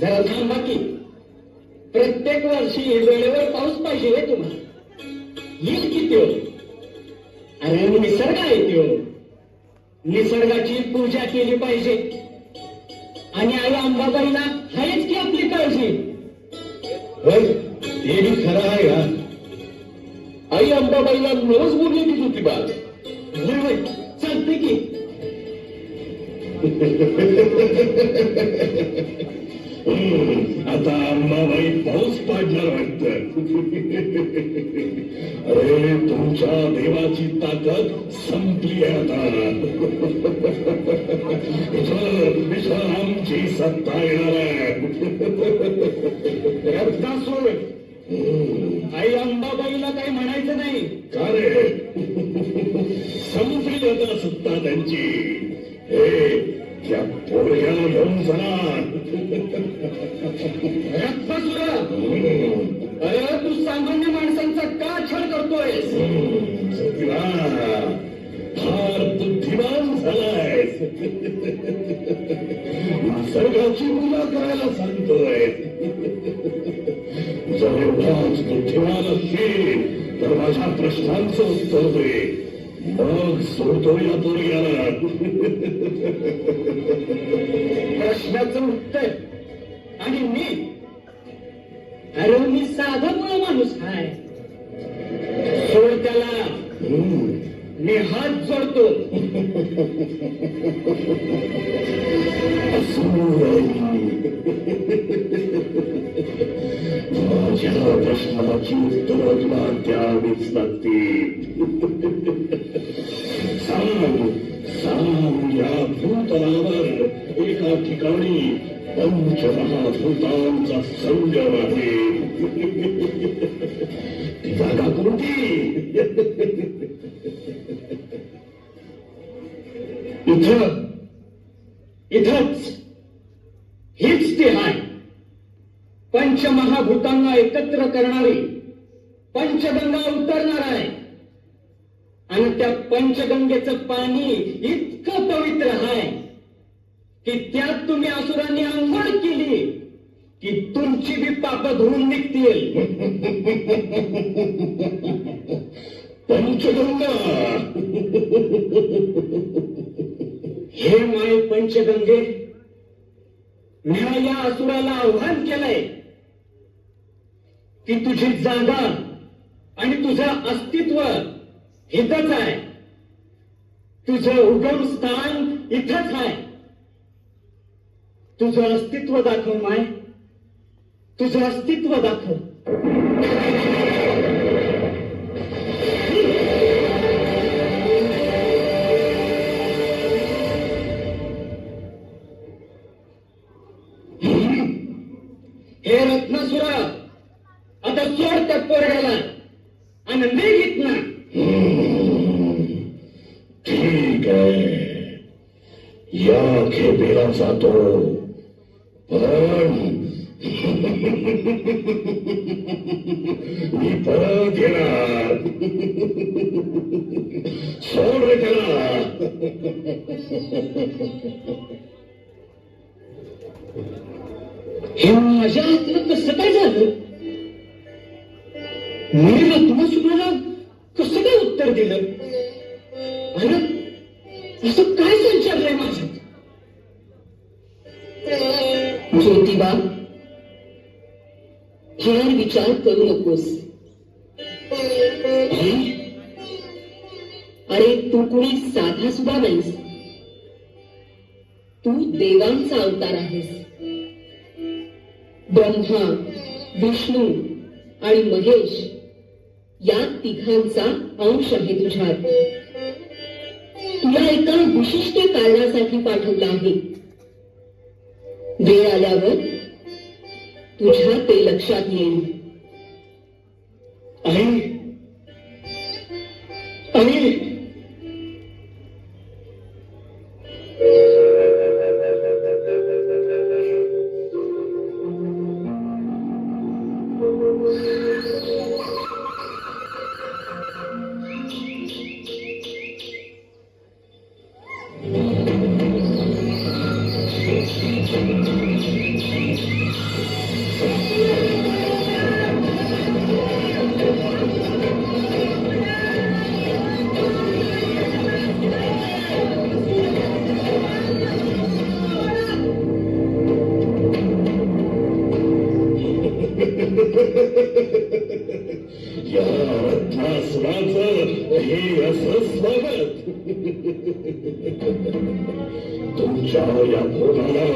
जरा थांबा की प्रत्येक वर्षी वेळेवर पाऊस पाहिजे रे तुम्हाला. येईल की त्यो अरे हो, निसर्ग आहे तो हो? निसर्गाची पूजा केली पाहिजे. आणि आई अंबाबाईला आहेच की आपली काळजी. होय ते बी खरं आहे का आई अंबाबाईला रोज बोलली की ज्योतिबा चालते की. आता अंबाबाई पाऊस पाडणार वाटत. अरे तुमच्या देवाची ताकद संपली आता. इथं इथं आमची सत्ता येणार आहे. रत्नासूर आई अंबाबाईला काही म्हणायचं नाही. का रे? संपली आता सत्ता त्यांची. त्या पोरग्याला घेऊन चला अरे तू सामान्य माणसांचा का छळ करतोय फार बुद्धिमान झालाय निसर्गाची पूजा करायला सांगतोय जर बुद्धिमान तर माझ्या प्रश्नांचं उत्तर दे. सोडतोय सोडतो या प्रश्नाचं उत्तर. आणि मी अरे मी साधा माणूस काय सोड त्याला. मी हात जोडतो. माझ्या प्रश्नाची उत्तर तुला द्यावीच लागतील. सांग या भूतलावर एका ठिकाणी पंच महाभूतांचा संगम आहे. ती जागा कोणती इथ इथच. हीच ती आहे. पंचमहाभूतांना एकत्र करणारी. पंचगंगा उतरणार आहे. आणि त्या पंचगंगेचं पाणी इतकं पवित्र आहे की त्यात तुम्ही असुरांनी आंघोळ केली की तुमची बी पाप धुवून निघतील. पंचगंगा. हे माय पंचगंगे मी या असुराला आव्हान केलंय की तुझी जागा आणि तुझं अस्तित्व इथंच आहे. तुझं उगम स्थान इथंच आहे. तुझं अस्तित्व दाखव माय. तुझं अस्तित्व दाखव हे रत्नसुरा आता सोड त्या पोरग्याला. आणि निघित ना ठीक आहे या खेपेला जातो पण मी परत येणार सोड रे त्याला हे माझ्या हातनं कसं काय झालं. मी तुम्हाला कसं विचार करू नकोस. अरे, तू कुणी साधा सुद्धा नाहीस. तू देवांचा अवतार आहेस. ब्रह्मा विष्णू आणि महेश या तिघांचा अंश आहे तुझ्यात तुला एका विशिष्ट कारणासाठी पाठवलं आहे. वेळ आल्यावर तुझ्या ते लक्षात येईल. आई आई या रत्नासुराचं हे असं स्वागत तुमच्या या भोगाला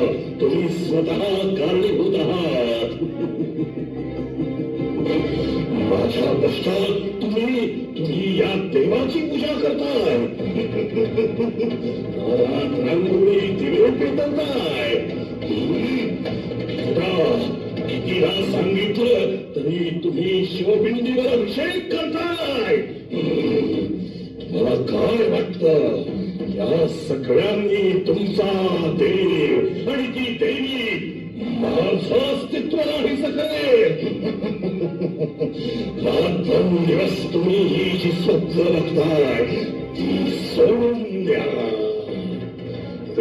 तुम्ही स्वतः कारणीभूत आहात. माझ्या कष्टात तुम्ही तुम्ही या देवाची पूजा करताय घरात रांगोळी दिवे पेटवताय. कितीदा सांगितलं तरी तुम्ही शिवपिंडीवर अभिषेक करताय. मला काय वाटत या सगळ्यांनी तुमचा देव आणि ती देवी माझं अस्तित्व नाही सगळे दोन दिवस तुम्ही ही जी स्वप्न बघताय ती सोडून द्या.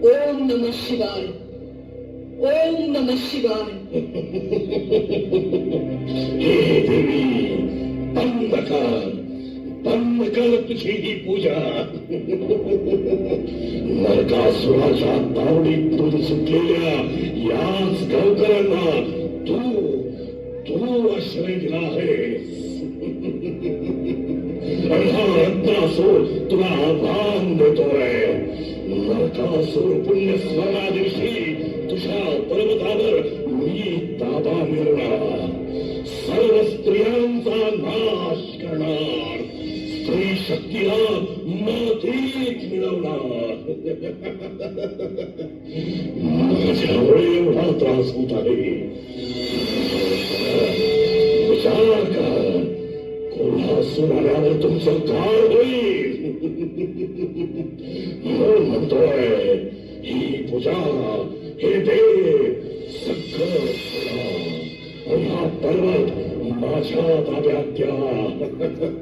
ओम नम शिवाय ओम नम शिवाय हे देवी बंद कर बंद कर तुझी ही पूजा नरकासुराच्या तावडीतून सुटलेल्या याच गावकऱ्यांना तू तू आश्रय दिला आहेस आणि हा रत्नासूर तुला आव्हान देतोय नरकासूर पुण्य स्मरणा दिवशी तुझ्या पर्वतावर मी ताबा मिळवणार सर्व स्त्रियांचा नाश करणार. स्त्री शक्तीला मातीत मिळवणार माझ्यामुळे एवढा त्रास होत आहे. विचार कर कोल्हासूर तुमचं काय होईल. म्हणून म्हणतोय ही पूजा हे देव सगळं सोडा. हा पर्वत माझ्या ताब्यात द्या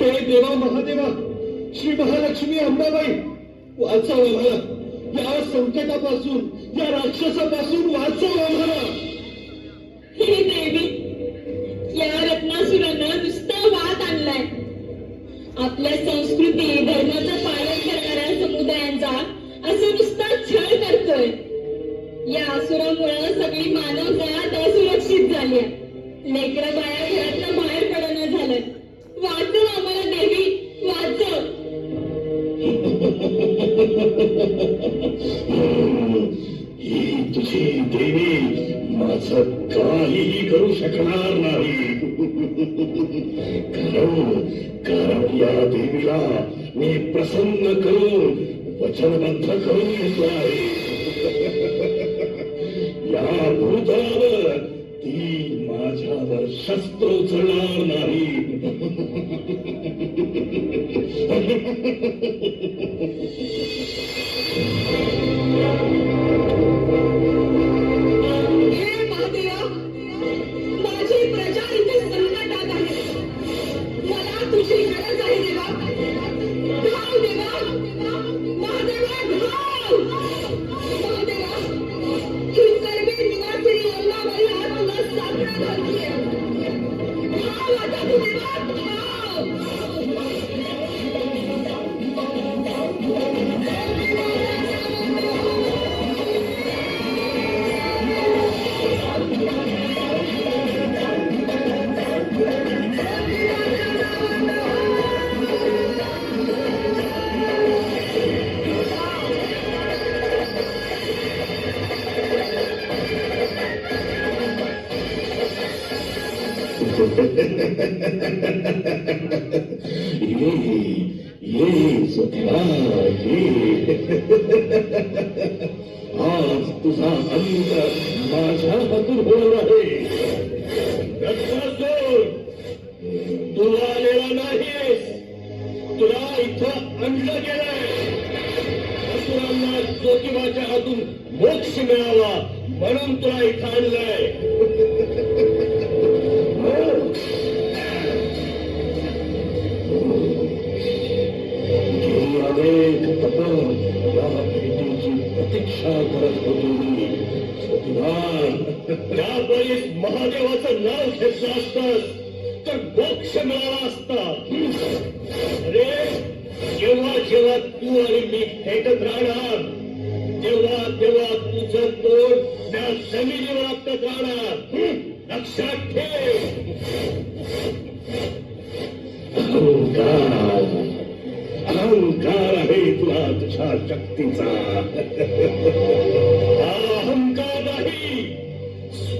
हे देवा महादेवा श्री महालक्ष्मी अंबाबाई वाचव आम्हाला या संकटापासून या राक्षसापासून वाचव आम्हाला आपल्या संस्कृती धर्माचं पालन करणाऱ्या समुदायांचा असं नुसता छळ करतोय. या असुरामुळे सगळी मानवजात असुरक्षित झाली लेकरं बाया घरात माझ्यावर शस्त्र उचलणार नाही ये ये सध्या ये आज तुझा अंत माझ्या हातून होणार आहे तुला आलेला नाहीस तुला इथं आणलं गेलंय. असुरांना ज्योतिबाच्या हातून मोक्ष मिळावा म्हणून तुला इथं आणलंय. महादेवाचं नाव घेतलं असत तर मोक्ष मिळाला असता अरे जेव्हा जेव्हा तू आणि मी भेटत राहणार तेव्हा तेव्हा तुझं तोंड त्या जमिनीवर आपटत राहणार लक्षात ठेव अहंकार अहंकार आहे तुला तुझ्या शक्तीचा.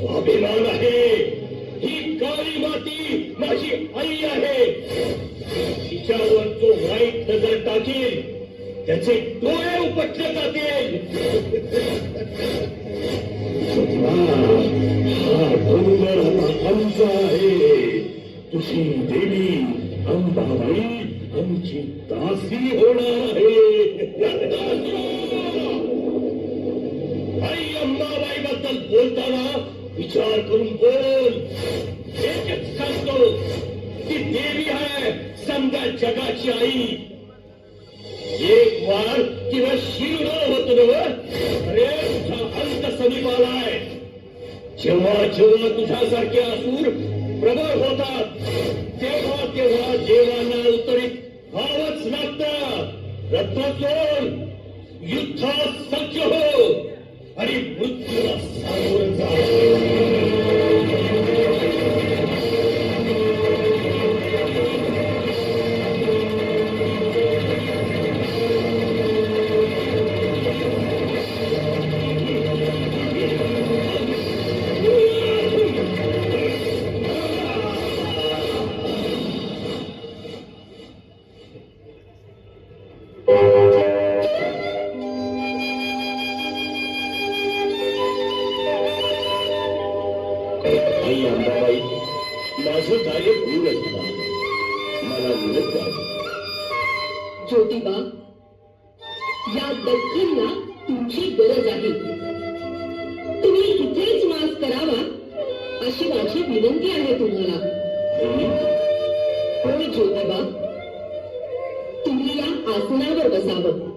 स्वाभिमान आहे ही काळी माती माझी आई आहे. तिच्यावर तो वाईट नजर टाकेल त्याचे डोळे उपटले जातील. हा डोंगर आता आमचा आहे. तुझी देवी अंबाबाई आमची दासी होणार आहे. आई अंबाबाई बद्दल बोलताना विचार करून बोल. एकच सांगतो ती देवी आहे समजा जगाची आई. एक वार किंवा शिर होत नव अंत समीप आलाय जेव्हा जेव्हा तुझ्यासारखे असूर प्रबळ होतात तेव्हा तेव्हा देवांना उत्तरित व्हावंच लागतं रत्नाचोर युद्धात सज्ज हो. आणि मृत्यूला सामोरं जा माझं कार्य पूर्ण झालं मला निरोप द्या ज्योतिबा या दक्षिणला तुमची गरज आहे. तुम्ही इथेच वास करावा अशी माझी विनंती आहे तुम्हाला. होय ज्योतिबा तुम्ही या आसनावर बसावं.